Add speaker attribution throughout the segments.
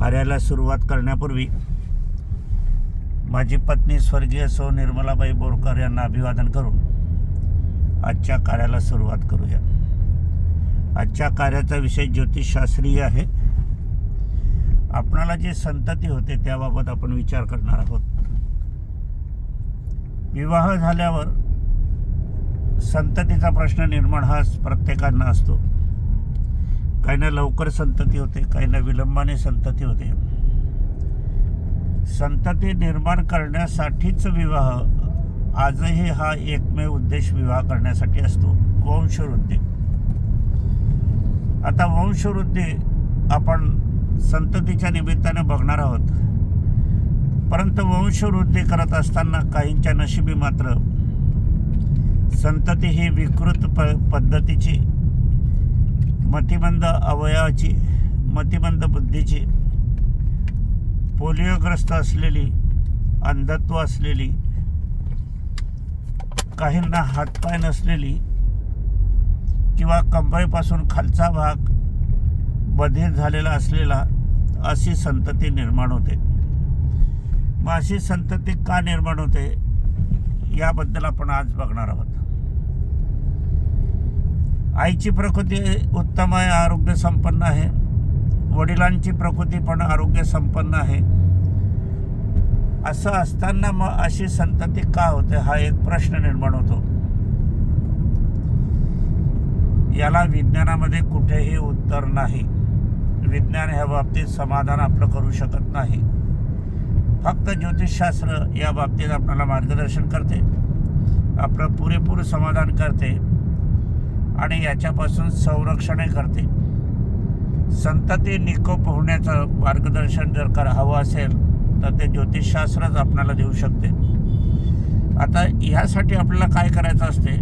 Speaker 1: कार्याला सुरुवात करण्यापूर्वी माझी पत्नी स्वर्गीय सो निर्मलाबाई बोरकर यांना अभिवादन करून आजच्या कार्याला सुरुवात करूया. आजच्या कार्याचा विषय ज्योतिषशास्त्रीय आहे. आपणाला जे संतती होते त्याबाबत आपण विचार करणार आहोत. विवाह झाल्यावर संततीचा प्रश्न निर्माण हा प्रत्येकांना असतो. काहींना लवकर संतती होते काहींना विलंबाने संतती होते. संतती निर्माण करण्यासाठीच विवाह आजही हा एकमेव उद्देश विवाह करण्यासाठी असतो. वंशवृद्धी. आता वंशवृद्धी आपण संततीच्या निमित्ताने बघणार आहोत. परंतु वंशवृद्धी करत असताना काहींच्या नशिबी मात्र संतती ही विकृत प पद्धतीची मतिमंद अवयवाची मतिमंद बुद्धीची पोलिओग्रस्त असलेली अंधत्व असलेली काहींना हातपाय नसलेली किंवा कंबरेपासून खालचा भाग बधीर झालेला असलेला अशी संतती निर्माण होते. मग अशी संतती का निर्माण होते? याबद्दल आपण आज बघणार आहोत. आईची प्रकृती उत्तम आहे आरोग्य संपन्न आहे. वडिलांची प्रकृती पण आरोग्य संपन्न आहे. असं असताना मग अशी संतती का होते? हा एक प्रश्न निर्माण होतो. याला विज्ञानामध्ये कुठेही उत्तर नाही. विज्ञान ह्या बाबतीत समाधान आपलं करू शकत नाही. फक्त ज्योतिषशास्त्र या बाबतीत आपल्याला मार्गदर्शन करते. आपलं पुरेपूर समाधान करते. आणि याच्यापासून संरक्षणही करते. संतती निकोप होण्याचं मार्गदर्शन जर कर हवं असेल तर ते ज्योतिषशास्त्रच आपल्याला देऊ शकते. आता ह्यासाठी आपल्याला काय करायचं असते?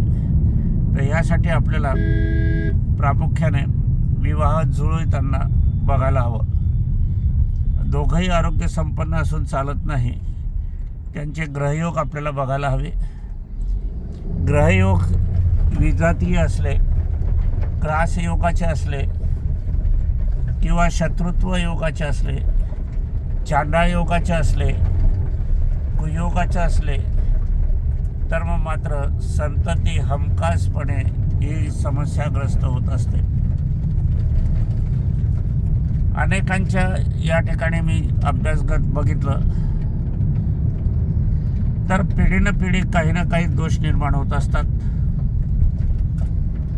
Speaker 1: तर ह्यासाठी आपल्याला प्रामुख्याने विवाह जुळताना बघायला हवं. दोघंही आरोग्य संपन्न असून चालत नाही. त्यांचे ग्रहयोग आपल्याला बघायला हवे. ग्रहयोग विजातीय असले ग्रास योगाचे असले किंवा शत्रुत्व योगाचे असले चांडाळ योगाचे असले कुयोगाचे असले तर मग मात्र संतती हमखासपणे ही समस्याग्रस्त होत असते. अनेकांच्या या ठिकाणी मी अभ्यासगत बघितलं तर पिढीनं पिढी काही ना काही दोष निर्माण होत असतात.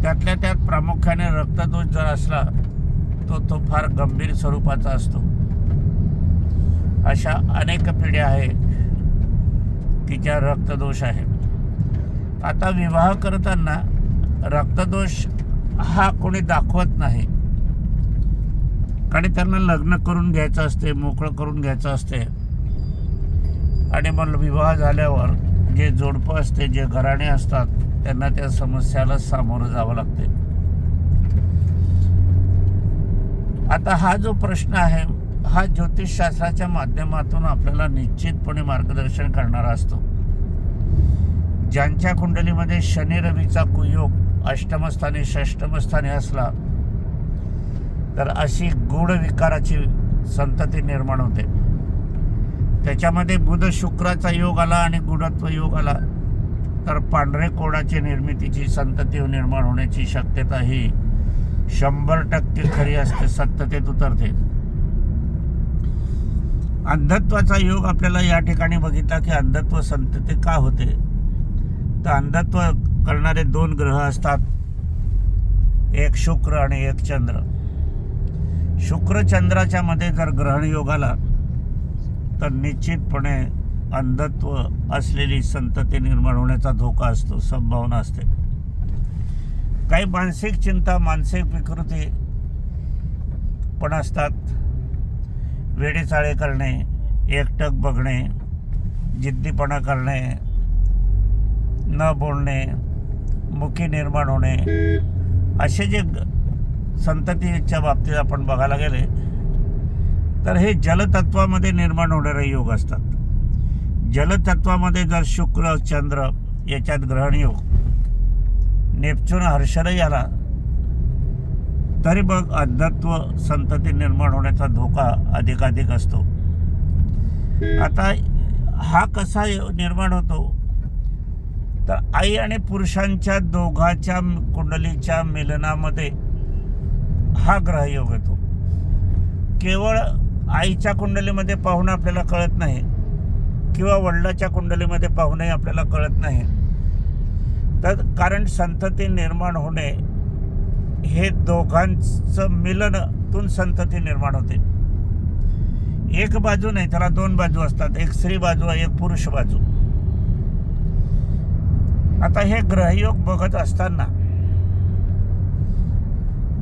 Speaker 1: त्यातल्या त्यात प्रामुख्याने रक्तदोष जर असला तो तो फार गंभीर स्वरूपाचा असतो. अशा अनेक पिढ्या आहे की ज्या रक्तदोष आहे आता विवाह करताना रक्तदोष हा कोणी दाखवत नाही. कारण त्यांना लग्न करून घ्यायचं असते मोकळं करून घ्यायचं असते. आणि मग विवाह झाल्यावर जे जोडपं असते जे घराणे असतात त्यांना त्या समस्याला सामोरं जावं लागते आता हा जो प्रश्न आहे हा ज्योतिषशास्त्राच्या माध्यमातून आपल्याला निश्चितपणे मार्गदर्शन करणारा असतो. ज्यांच्या कुंडलीमध्ये शनी रवीचा कुयोग अष्टमस्थानी षष्टमस्थानी असला तर अशी गूढ विकाराची संतती निर्माण होते. त्याच्यामध्ये बुध शुक्राचा योग आला आणि गुढत्व योग आला. तर पांढरे कोडाची निर्मितीची संतती निर्माण होण्याची शक्यता ही शंभर टक्के खरी असते सत्यतेत उतरते. अंधत्वाचा योग आपल्याला या ठिकाणी बघितला की अंधत्व संतती का होते? तर अंधत्व करणारे दोन ग्रह असतात एक शुक्र आणि एक चंद्र. शुक्र चंद्राच्या मध्ये जर ग्रहण योग आला तर निश्चितपणे अंधत्व असलेली संतती निर्माण होण्याचा धोका असतो संभावना असते. काही मानसिक चिंता मानसिक विकृती पण असतात. वेडेचाळे करणे एकटक बघणे जिद्दीपणा करणे न बोलणे मुखी निर्माण होणे असे जे संततीच्या बाबतीत आपण बघायला गेले तर हे जलतत्वामध्ये निर्माण होणारे योग असतात. जलतत्वामध्ये जर शुक्र चंद्र याच्यात ग्रहण योग नेपच्यून हर्षदही आला तरी मग अध्यात्व संतती निर्माण होण्याचा धोका अधिकाधिक असतो. आता हा कसा निर्माण होतो? तर आई आणि पुरुषांच्या दोघाच्या कुंडलीच्या मिलनामध्ये हा ग्रहयोग येतो. केवळ आईच्या कुंडलीमध्ये पाहून आपल्याला कळत नाही किंवा वडिलाच्या कुंडलीमध्ये पाहूनही आपल्याला कळत नाही. तर कारण संतती निर्माण होणे हे दोघांचं मिलनातून संतती निर्माण होते. एक बाजू नाही त्याला दोन बाजू असतात. एक स्त्री बाजू आहे एक पुरुष बाजू. आता हे ग्रहयोग बघत असताना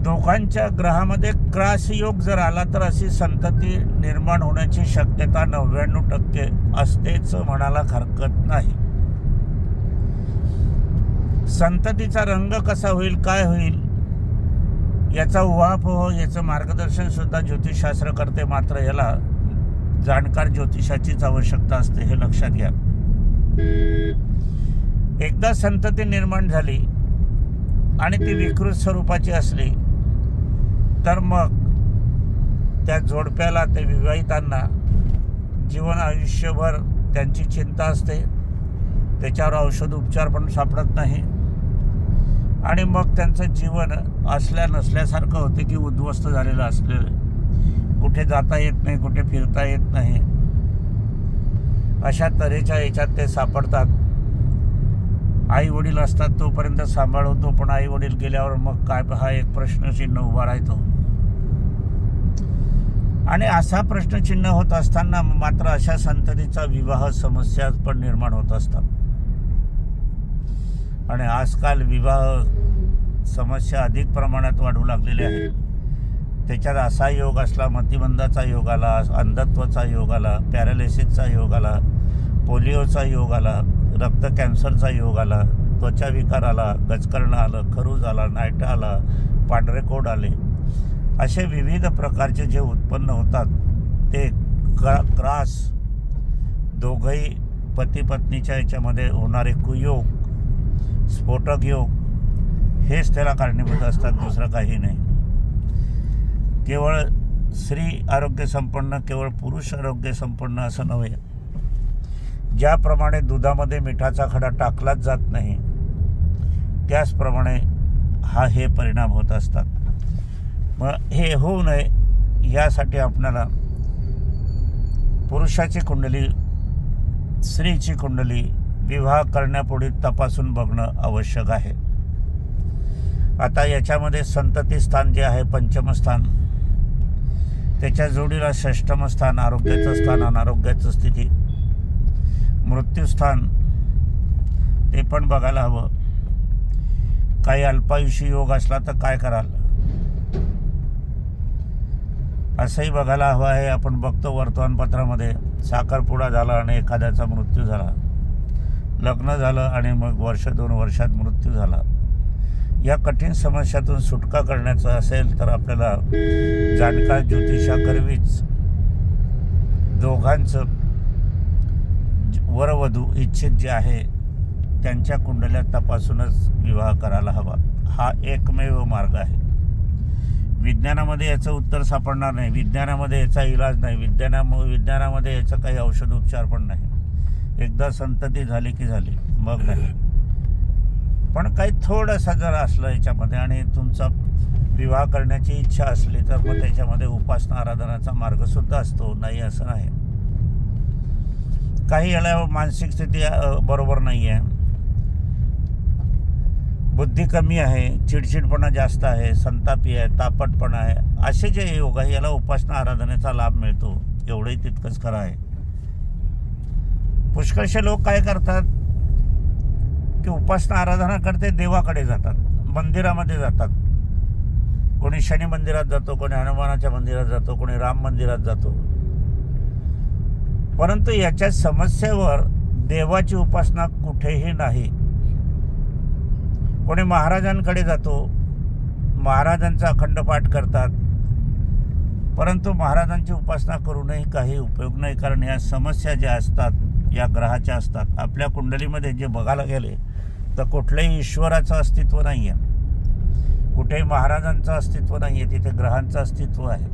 Speaker 1: दोघांच्या ग्रहामध्ये क्रास योग जर आला तर अशी संतती निर्माण होण्याची शक्यता नव्याण्णव टक्के असतेच म्हणायला हरकत नाही. संततीचा रंग कसा होईल काय होईल याचा उहापोह याचं मार्गदर्शन सुद्धा ज्योतिषशास्त्र करते मात्र याला जाणकार ज्योतिषाचीच आवश्यकता असते हे लक्षात घ्या. एकदा संतती निर्माण झाली आणि ती विकृत स्वरूपाची असली तर मग त्या जोडप्याला ते विवाहितांना जीवन आयुष्यभर त्यांची चिंता असते. त्याच्यावर औषध उपचार पण सापडत नाही. आणि मग त्यांचं जीवन असल्या नसल्यासारखं होते की उद्ध्वस्त झालेलं असलेलं. कुठे जाता येत नाही कुठे फिरता येत नाही. अशा तऱ्हेच्या याच्यात ते सापडतात. आई वडील असतात तोपर्यंत सांभाळवतो पण आई वडील गेल्यावर मग काय हा एक प्रश्नचिन्ह उभा राहतो. आणि असा प्रश्नचिन्ह होत असताना मात्र अशा संततीचा विवाह समस्या पण निर्माण होत असतात. आणि आजकाल विवाह समस्या अधिक प्रमाणात वाढू लागलेल्या आहेत. त्याच्यात असा योग असला मतिबंधाचा योग आला अंधत्वाचा योग आला पॅरालिसिसचा योग आला पोलिओचा योग आला रक्त कॅन्सरचा योग आला त्वचा विकार आला गजकर्ण आलं खरूज आला नायटा आला पांढरे कोड आले. असे विविध प्रकारचे जे उत्पन्न होतात ते क्रा क्रास दोघंही पती पत्नीच्या याच्यामध्ये होणारे कुयोग स्फोटक योग हेच त्याला कारणीभूत असतात दुसरं काही नाही. केवळ स्त्री आरोग्य संपन्न केवळ पुरुष आरोग्य संपन्न असं नव्हे ज्याप्रमाणे दुधामध्ये मिठाचा खडा टाकलाच जात नाही त्याचप्रमाणे हा हे परिणाम होत असतात. मग हे होऊ नये यासाठी आपल्याला पुरुषाची कुंडली स्त्रीची कुंडली विवाह करण्यापुढे तपासून बघणं आवश्यक आहे. आता याच्यामध्ये संतती स्थान जे आहे पंचमस्थान त्याच्या जोडीला षष्टम स्थान आरोग्याचं स्थान अनारोग्याचं स्थिती मृत्यूस्थान. ते पण बघायला हवं. काही अल्पायुषी योग असला तर काय कराल? असंही बघायला हवं आहे. आपण बघतो वर्तमानपत्रामध्ये साखरपुडा झाला आणि एखाद्याचा मृत्यू झाला. लग्न झालं आणि मग वर्ष दोन वर्षात मृत्यू झाला. या कठीण समस्यातून सुटका करण्याचं असेल तर आपल्याला जाणकार ज्योतिषा करवीच दोघांचं वरवधू इच्छित जे आहे त्यांच्या कुंडल्या तपासूनच विवाह करायला हवा. हा एकमेव मार्ग आहे. विज्ञानामध्ये याचं उत्तर सापडणार नाही. विज्ञानामध्ये याचा इलाज नाही. विज्ञानाम विज्ञानामध्ये याचं काही औषध उपचार पण नाही. एकदा संतती झाली की झाली. मग नाही. पण काही थोडंसं जर असलं याच्यामध्ये आणि तुमचा विवाह करण्याची इच्छा असली तर मग त्याच्यामध्ये उपासना आराधनाचा मार्गसुद्धा असतो. नाही असं नाही. काही याला मानसिक स्थिती बरोबर नाही आहे बुद्धी कमी आहे चिडचिडपणा जास्त आहे संतापी आहे तापटपणा आहे. असे जे योग आहे याला उपासना आराधनेचा लाभ मिळतो. एवढंही तितकंच खरं आहे. पुष्कळशे लोक काय करतात? की उपासना आराधना करते देवाकडे जातात. मंदिरामध्ये जातात. कोणी शनी मंदिरात जातो कोणी हनुमानाच्या मंदिरात जातो कोणी राम मंदिरात जातो. परंतु याच्या समस्येवर देवाची उपासना कुठेही नाही. कोणी महाराजांकडे जातो महाराजांचा अखंड पाठ करतात परंतु महाराजांची उपासना करूनही काही उपयोग नाही कारण या समस्या ज्या असतात या ग्रहाच्या असतात आपल्या कुंडलीमध्ये जे बघायला गेले तर कुठल्याही ईश्वराचं अस्तित्व नाही आहे कुठेही महाराजांचं अस्तित्व नाही आहे तिथे ग्रहांचं अस्तित्व आहे.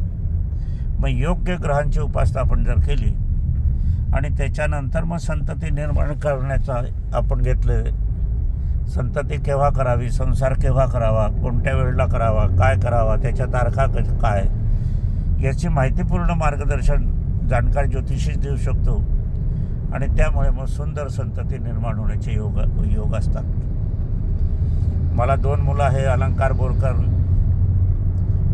Speaker 1: मग योग्य ग्रहांची उपासना आपण जर केली आणि त्याच्यानंतर मग संतती निर्माण करण्याचा आपण घेतले. संतती केव्हा करावी? संसार केव्हा करावा? कोणत्या वेळेला करावा? काय करावा? त्याच्या तारखा क- काय? याची माहितीपूर्ण मार्गदर्शन जाणकार ज्योतिषीच देऊ शकतो. आणि त्यामुळे मग सुंदर संतती निर्माण होण्याचे योग योग असतात. मला दोन मुलं आहे अलंकार बोरकर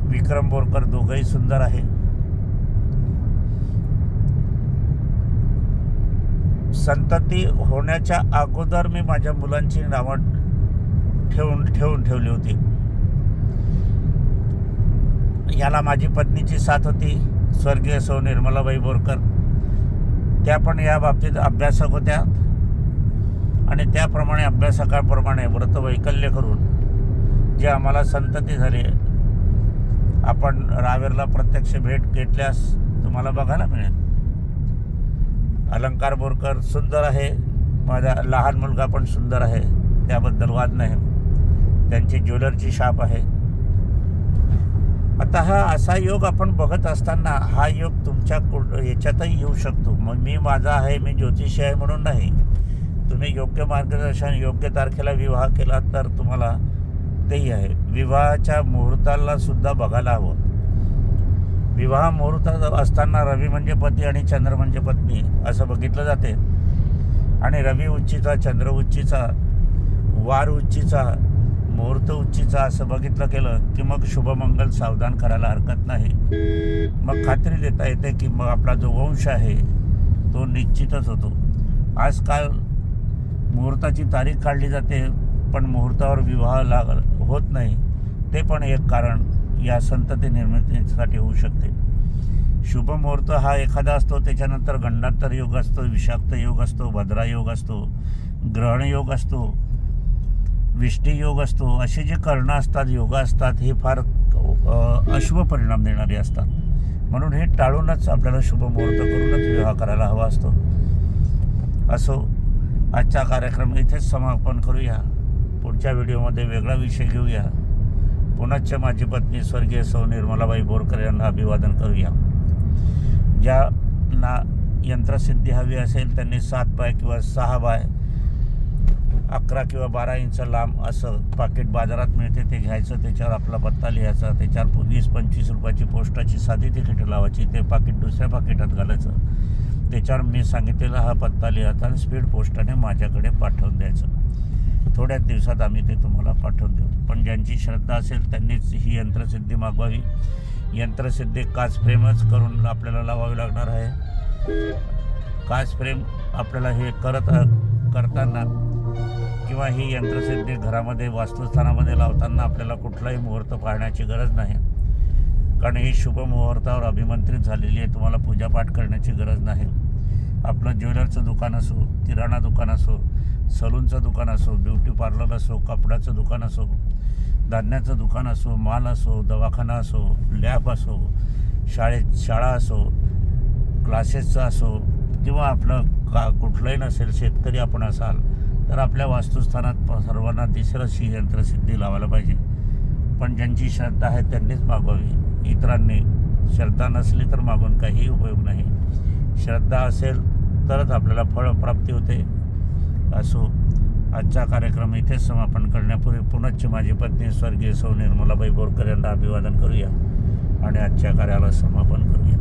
Speaker 1: विक्रम बोरकर दोघंही सुंदर आहे. संतती होण्याच्या अगोदर मी माझ्या मुलांची नावं ठेवून ठेवून ठेवली होती. याला माझी पत्नीची साथ होती स्वर्गीय सौ निर्मलाबाई बोरकर. त्या पण या बाबतीत अभ्यासक होत्या. आणि त्याप्रमाणे अभ्यासकाप्रमाणे व्रतवैकल्य करून जे आम्हाला संतती झाली आपण रावेरला प्रत्यक्ष भेट घेतल्यास तुम्हाला बघायला मिळेल. अलंकार बोरकर सुंदर आहे. माझा लहान मुलगा पण सुंदर आहे. त्याबद्दल वाद नाही. त्यांची ज्वेलरची शाप आहे. आता हा असा योग आपण बघत असताना हा योग तुमच्या कु याच्यातही येऊ शकतो. मग मी माझा आहे मी ज्योतिषी आहे म्हणून नाही. तुम्ही योग्य मार्गदर्शन योग्य तारखेला विवाह केला तर तुम्हाला तेही आहे. विवाहाच्या मुहूर्ताला सुद्धा बघायला हवं. विवाह मुहूर्त असताना रवी म्हणजे पती आणि चंद्र म्हणजे पत्नी असं बघितलं जाते. आणि रवी उच्चीचा चंद्र उच्चीचा वार उच्चीचा मुहूर्त उच्चीचा असं बघितलं केलं की मग शुभमंगल सावधान करायला हरकत नाही. मग खात्री देता येते की मग आपला जो वंश आहे तो निश्चितच होतो. आजकाल मुहूर्ताची तारीख काढली जाते पण मुहूर्तावर विवाह लाग होत नाही. ते पण एक कारण. या संतती निर्मितीसाठी होऊ शकते. शुभ मुहूर्त हा एखादा असतो त्याच्यानंतर गंडांतर योग असतो विषाक्त योग असतो भद्रा योग असतो ग्रहण योग असतो विष्टी योग असतो असे जे कर्ण असतात योग असतात हे फार अशुभ परिणाम देणारे असतात. म्हणून हे टाळूनच आपल्याला शुभ मुहूर्त करूनच विवाह करायला हवा असतो. असो आजचा कार्यक्रम इथेच समापन करूया. पुढच्या व्हिडिओमध्ये वेगळा विषय घेऊया. पुनश्च माझी पत्नी स्वर्गीय सौ निर्मलाबाई बोरकर यांना अभिवादन करूया. ज्यांना यंत्रसिद्धी हवी असेल त्यांनी सात बाय किंवा सहा बाय अकरा किंवा बारा इंच लांब असं पाकिट बाजारात मिळते ते घ्यायचं. त्याच्यावर आपला पत्ता लिहायचा. त्याच्यावर वीस पंचवीस रुपयाची पोस्टाची साधी तिकीट लावायची. ते पाकिट दुसऱ्या पाकिटात घालायचं. त्याच्यावर मी सांगितलेला हा पत्ता लिहायचा आणि स्पीड पोस्टाने माझ्याकडे पाठवून द्यायचं. थोड्याच दिवसात आम्ही ते तुम्हाला पाठवून देऊ. पण ज्यांची श्रद्धा असेल त्यांनीच ही यंत्रसिद्धी मागवावी. यंत्रसिद्धी काच फ्रेमच करून आपल्याला लावावी लागणार आहे. काच फ्रेम आपल्याला हे करत करताना किंवा ही यंत्रसिद्धी घरामध्ये वास्तुस्थानामध्ये लावताना आपल्याला कुठलाही मुहूर्त पाहण्याची गरज नाही. कारण ही शुभ मुहूर्तावर अभिमंत्रित झालेली आहे. तुम्हाला पूजापाठ करण्याची गरज नाही. आपलं ज्वेलरचं दुकान असो किराणा दुकान असो सलूनचं दुकान असो ब्युटी पार्लर असो कपड्याचं दुकान असो धान्याचं दुकान असो माल असो दवाखाना असो लॅब असो शाळेत शाळा असो क्लासेसचं असो किंवा आपलं का कुठलंही नसेल शेतकरी आपण असाल तर आपल्या वास्तुस्थानात सर्वांना तिसरं ही यंत्रसिद्धी लावायला पाहिजे. पण ज्यांची श्रद्धा आहे त्यांनीच मागवावी. इतरांनी श्रद्धा नसली तर मागून काही उपयोग नाही. श्रद्धा असेल तरच आपल्याला फळ प्राप्ती होते. असो आजचा कार्यक्रम इथेच समापन करण्यापूर्वी पुनश्च माझी पत्नी स्वर्गीय सौ निर्मलाबाई बोरकर यांना अभिवादन करूया आणि आजच्या कार्याला समापन करूया.